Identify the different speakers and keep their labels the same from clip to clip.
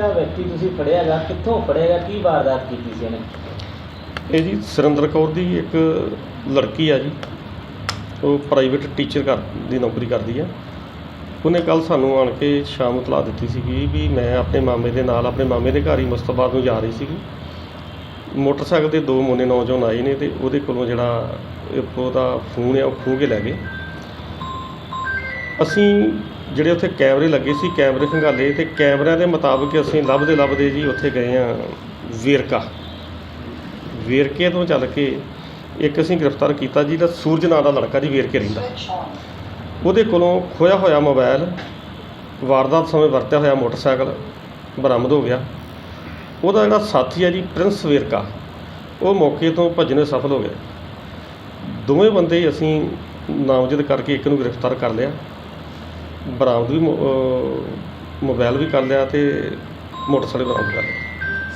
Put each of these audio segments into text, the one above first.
Speaker 1: ਜਿਹੜਾ ਵਿਅਕਤੀ ਤੁਸੀਂ ਫੜਿਆਗਾ, ਕਿੱਥੋਂ ਫੜਿਆਗਾ, ਕੀ ਵਾਰਦਾਤ ਕੀਤੀ ਸੀ ਇਹਨੇ?
Speaker 2: ਇਹ ਜੀ ਸੁਰਿੰਦਰ ਕੌਰ ਦੀ ਇੱਕ ਲੜਕੀ ਆ ਜੀ। ਉਹ ਪ੍ਰਾਈਵੇਟ ਟੀਚਰ ਕਰ, ਦੀ ਨੌਕਰੀ ਕਰਦੀ ਆ। ਉਹਨੇ ਕੱਲ ਸਾਨੂੰ ਆਣ ਕੇ ਸ਼ਾਮ ਤਲਾ ਦਿੱਤੀ ਸੀਗੀ ਵੀ ਮੈਂ ਆਪਣੇ ਮਾਮੇ ਦੇ ਨਾਲ, ਆਪਣੇ ਮਾਮੇ ਦੇ ਘਰ ਹੀ ਮੁਸਤਫਾ ਨੂੰ ਜਾ ਰਹੀ ਸੀਗੀ। ਮੋਟਰਸਾਈਕਲ ਤੇ ਦੋ ਮੋਨੇ ਨੌਜਵਾਨ ਆਏ ਨੇ ਤੇ ਉਹਦੇ ਕੋਲੋਂ ਜਿਹੜਾ ਇੱਕ ਉਹਦਾ ਫੋਨ ਆ, ਉਹ ਖੋਹ ਕੇ ਲੈ ਗਏ। ਅਸੀਂ ਜਿਹੜੇ ਉੱਥੇ ਕੈਮਰੇ ਲੱਗੇ ਸੀ, ਕੈਮਰੇ ਖੰਗਾਲੇ ਅਤੇ ਕੈਮਰਿਆਂ ਦੇ ਮੁਤਾਬਕ ਅਸੀਂ ਲੱਭਦੇ ਲੱਭਦੇ ਜੀ ਉੱਥੇ ਗਏ ਹਾਂ ਵੇਰਕਾ। ਵੇਰਕੇ ਤੋਂ ਚੱਲ ਕੇ ਇੱਕ ਅਸੀਂ ਗ੍ਰਿਫਤਾਰ ਕੀਤਾ ਜੀ ਦਾ ਸੂਰਜ ਨਾਂ ਦਾ ਲੜਕਾ ਜੀ ਵੇਰਕੇ ਰਹਿੰਦਾ। ਉਹਦੇ ਕੋਲੋਂ ਖੋਇਆ ਹੋਇਆ ਮੋਬਾਈਲ ਵਾਰਦਾਤ ਸਮੇਂ ਵਰਤਿਆ ਹੋਇਆ ਮੋਟਰਸਾਈਕਲ, ਬਰਾਮਦ ਹੋ ਗਿਆ। ਉਹਦਾ ਜਿਹੜਾ ਸਾਥੀ ਹੈ ਜੀ, ਪ੍ਰਿੰਸ ਵੇਰਕਾ, ਉਹ ਮੌਕੇ ਤੋਂ ਭੱਜਣੇ ਸਫਲ ਹੋ ਗਏ ਦੋਵੇਂ ਬੰਦੇ ਅਸੀਂ ਨਾਮਜ਼ਦ ਕਰਕੇ ਇੱਕ ਨੂੰ ਗ੍ਰਿਫਤਾਰ ਕਰ ਲਿਆ। ਬਰਾਮਦ ਵੀ ਮੋ- ਅਹ ਮੋਬਾਈਲ ਵੀ ਕਰ ਲਿਆ ਤੇ ਮੋਟਰਸਾਈਕਲ ਬਰਾਮਦ ਕਰ ਲਿਆ।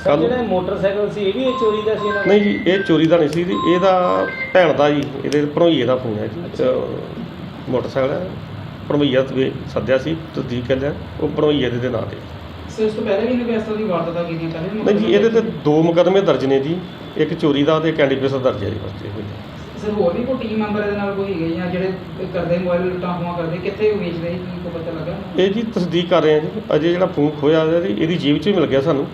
Speaker 1: ਸਰ
Speaker 2: ਕੱਲ੍ਹ-
Speaker 1: ਜਿਹੜਾ ਮੋਟਰਸਾਈਕਲ ਸੀ ਇਹ ਵੀ ਇਹ ਚੋਰੀ ਦਾ ਸੀ ਇਹਨਾਂ ਦਾ?
Speaker 2: ਨਹੀਂ ਜੀ ਇਹ ਚੋਰੀ ਦਾ ਨਹੀਂ ਸੀ ਜੀ ਇਹਦਾ ਭੈਣ ਦਾ ਜੀ ਇਹਦੇ ਭਣੋਈਏ ਦਾ ਫੋਨ ਹੈ ਜੀ। ਅਹ ਮੋਟਰਸਾਈਕਲ ਹੈ ਭਣੋਈਆ ਤੇ ਸੱਦਿਆ ਸੀ ਤਸਦੀਕ ਲਿਆ ਉਹ ਭਣੋਈਏ ਦੇ ਨਾਂ ਤੇ।
Speaker 3: ਸਰ ਇਸ ਤੋਂ ਪਹਿਲਾਂ ਵੀ ਇਹਨੇ ਕੋਈ ਇਸ ਤਰ੍ਹਾਂ ਦੀ ਵਾਰਦਾਤਾਂ ਕੀਤੀਆਂ ਪਹਿਲੇ
Speaker 2: ਨਹੀਂ ਜੀ ਇਹਦੇ ਤੇ ਦੋ ਮੁਕੱਦਮੇ ਦਰਜ ਨੇ ਜੀ ਇੱਕ ਚੋਰੀ ਦਾ ਤੇ ਇੱਕ ਐਂਡੀਪੀਐਸ ਦਾ ਦਰਜ ਹੈ ਜੀ
Speaker 3: ਸਰ ਹੋਰ ਵੀ ਕੋਈ ਟੀਮ ਮੈਂਬਰ ਇਹਦੇ ਨਾਲ ਕੋਈ ਹੈਗੇ ਜਾਂ ਜਿਹੜੇ ਕਰਦੇ ਮੋਬਾਈਲ ਲੁੱਟਾਂ ਖੋਹਾਂ ਕਰਦੇ ਕਿੱਥੇ ਵੇਚਦੇ ਸੀ ਕੀ ਕੋ ਪਤਾ ਲੱਗਾ?
Speaker 2: ਇਹ ਜੀ ਤਸਦੀਕ ਕਰ ਰਹੇ ਹਾਂ ਜੀ। ਅਜੇ ਜਿਹੜਾ ਫੋਨ ਖੋਇਆ ਇਹਦੀ ਇਹਦੀ ਜੇਬ 'ਚੋਂ ਹੀ ਮਿਲ ਗਿਆ ਸਾਨੂੰ।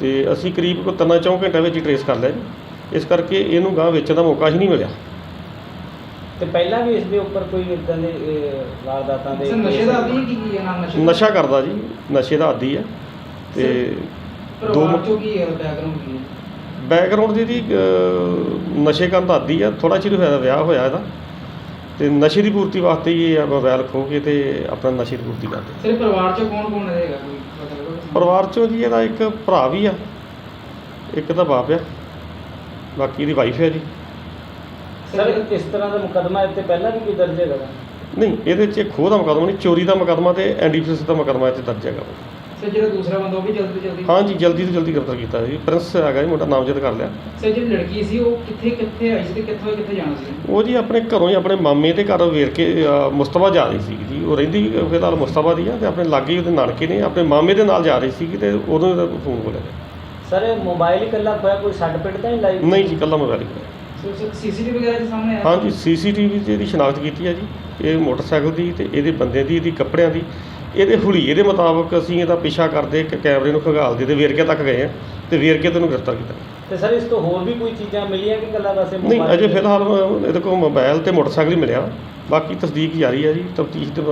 Speaker 2: ਤੇ ਅਸੀਂ ਕਰੀਬ ਕੋ ਤਿੰਨਾਂ ਚੌਂ ਘੰਟਿਆਂ ਵਿੱਚ ਹੀ ਟਰੇਸ ਕਰ ਲਿਆ ਜੀ। ਇਸ ਕਰਕੇ ਇਹਨੂੰ ਗਾਂ ਵੇਚਣ ਦਾ ਮੌਕਾ ਹੀ ਨਹੀਂ ਮਿਲਿਆ।
Speaker 1: ਤੇ ਪਹਿਲਾਂ ਵੀ ਇਸ ਦੇ ਉੱਪਰ ਕੋਈ ਇਦਾਂ ਦੇ ਵਾਰਦਾਤਾਂ ਦੇ
Speaker 3: ਸਰ ਨਸ਼ੇ ਦਾ ਆਦੀ ਕੀ ਕੀ ਹੈ ਨਾਲ ਨਸ਼ੇ ਦਾ?
Speaker 2: ਨਸ਼ਾ ਕਰਦਾ ਜੀ ਨਸ਼ੇ ਦਾ ਆਦੀ ਹੈ। ਤੇ ਦੋ
Speaker 3: ਚੋਂ ਕੀ ਹੈ ਬੈਕਗ੍ਰਾਉਂਡ ਕੀ ਹੈ?
Speaker 2: ਬੈਕਗ੍ਰਾਉਂਡ ਦੀ ਜੀ ਅਹ, ਨਸ਼ੇ ਕਰਨ ਦਾ ਆਦੀ ਆ ਥੋੜਾ ਚਿਰ ਹੋਇਆ ਵਿਆਹ ਹੋਇਆ ਇਹਦਾ। ਤੇ ਨਸ਼ੇ ਦੀ ਪੂਰਤੀ ਵਾਸਤੇ ਹੀ ਇਹ ਮੋਬਾਈਲ ਖੋਹ ਕੇ ਤੇ ਆਪਣਾ ਨਸ਼ੇ ਦੀ ਪੂਰਤੀ ਕਰਦੇ।
Speaker 3: ਸਰ ਪਰਿਵਾਰ ਚੋਂ ਕੌਣ ਕੌਣ ਰਹੇਗਾ ਕੋਈ? ਪਤਾ ਲੱਗਾ
Speaker 2: ਪਰਿਵਾਰ ਚੋਂ ਜੀ ਇਹਦਾ ਇੱਕ ਭਰਾ ਵੀ ਆ ਇੱਕ ਤਾਂ ਬਾਪ ਆ ਬਾਕੀ ਇਹਦੀ ਵਾਈਫ ਹੈ ਜੀ।
Speaker 1: ਸਰ ਇਸ ਤਰ੍ਹਾਂ ਦਾ ਮੁਕੱਦਮਾ ਇੱਥੇ ਪਹਿਲਾਂ ਵੀ ਕੋਈ ਦਰਜ ਹੈਗਾ?
Speaker 2: ਨਹੀਂ ਇਹਦੇ 'ਚ ਖੋਹ ਦਾ ਮੁਕੱਦਮਾ ਨਹੀਂ ਚੋਰੀ ਦਾ ਮੁਕੱਦਮਾ ਤੇ ਐਨਡੀਪੀਐਸ ਦਾ ਮੁਕੱਦਮਾ ਇੱਥੇ ਦਰਜ ਹੈਗਾ
Speaker 3: ਸਰ ਜਿਹੜਾ ਦੂਸਰਾ ਬੰਦਾ ਉਹ ਵੀ ਜਲਦੀ ਤੋਂ ਜਲਦੀ
Speaker 2: ਹਾਂ ਜੀ ਜਲਦੀ ਤੋਂ ਜਲਦੀ ਗ੍ਰਿਫਤਾਰ ਕੀਤਾ ਜੀ। ਪ੍ਰਿੰਸ ਹੈਗਾ ਜੀ ਮੁੰਡਾ ਨਾਮਜ਼ਦ ਕਰ ਲਿਆ।
Speaker 3: ਸਰ ਜਿਹੜੀ ਲੜਕੀ ਸੀ ਉਹ ਕਿੱਥੇ ਕਿੱਥੇ ਆਈ ਸੀ ਤੇ ਕਿੱਥੋਂ ਕਿੱਥੇ ਜਾਣਾ ਸੀ?
Speaker 2: ਉਹ ਜੀ ਆਪਣੇ ਘਰੋਂ ਹੀ ਆਪਣੇ ਮਾਮੇ ਦੇ ਘਰ ਵੇਰ ਕੇ ਅ, ਮੁਸਤਫਾ ਜਾ ਰਹੀ ਸੀ ਜੀ। ਉਹ ਰਹਿੰਦੀ ਵੀ ਫਿਲਹਾਲ ਮੁਸਤਫਾ ਦੀ ਆ ਤੇ ਆਪਣੇ ਲਾਗੇ ਹੀ ਉਹਦੇ ਨਾਨਕੇ ਨੇ ਆਪਣੇ ਮਾਮੇ ਦੇ ਨਾਲ ਜਾ ਰਹੀ ਸੀ ਤੇ ਉਦੋਂ ਇਹਦਾ ਫੋਨ ਬੋਲਿਆ
Speaker 1: ਸਰ ਇਹ ਮੋਬਾਈਲ ਇਕੱਲਾ ਖੋਇਆ ਕੋਈ ਸੱਟ ਪਿੱਟ ਤਾਂ ਨਹੀਂ ਲਾਈ?
Speaker 2: ਨਹੀਂ ਜੀ ਕੱਲਾ ਮੋਬਾਈਲ ਹੀ
Speaker 3: ਸਰ ਸੀਸੀਟੀਵੀ ਵਗੈਰਾ ਦੇ ਸਾਹਮਣੇ ਆਇਆ?
Speaker 2: ਹਾਂਜੀ ਸੀਸੀਟੀਵੀ 'ਚ ਇਹਦੀ ਸ਼ਨਾਖਤ ਕੀਤੀ ਹੈ ਜੀ। ਇਹ ਮੋਟਰਸਾਈਕਲ ਦੀ ਤੇ ਇਹਦੇ ਬੰਦੇ ਦੀ ਇਹਦੀ ਕੱਪੜਿਆਂ ਦੀ। ਇਹਦੇ ਹੁਲੀਏ ਦੇ ਮੁਤਾਬਕ ਅਸੀਂ ਇਹਦਾ ਪਿੱਛਾ ਕਰਦੇ ਇੱਕ ਕੈਮਰੇ ਨੂੰ ਖੰਗਾਲਦੇ ਤੇ ਵੇਰਕੇ ਤੱਕ ਗਏ ਆ ਤੇ ਵੇਰਕੇ ਤੈਨੂੰ ਗ੍ਰਿਫਤਾਰ ਕੀਤਾ
Speaker 1: ਤੇ ਸਰ ਇਸ ਤੋਂ ਹੋਰ ਵੀ ਕੋਈ ਚੀਜ਼ਾਂ ਮਿਲੀਆਂ ਕਿ ਇਕੱਲਾ ਵੈਸੇ
Speaker 2: ਨਹੀਂ ਅਜੇ
Speaker 1: ਤੇ?
Speaker 2: ਫਿਲਹਾਲ ਇਹਦੇ ਕੋਲ ਮੋਬਾਈਲ ਤੇ ਮੋਟਰਸਾਈਕਲ ਹੀ ਮਿਲਿਆ ਬਾਕੀ ਤਸਦੀਕ ਜਾਰੀ ਹੈ ਜੀ ਤਫਤੀਸ਼ ਦੇ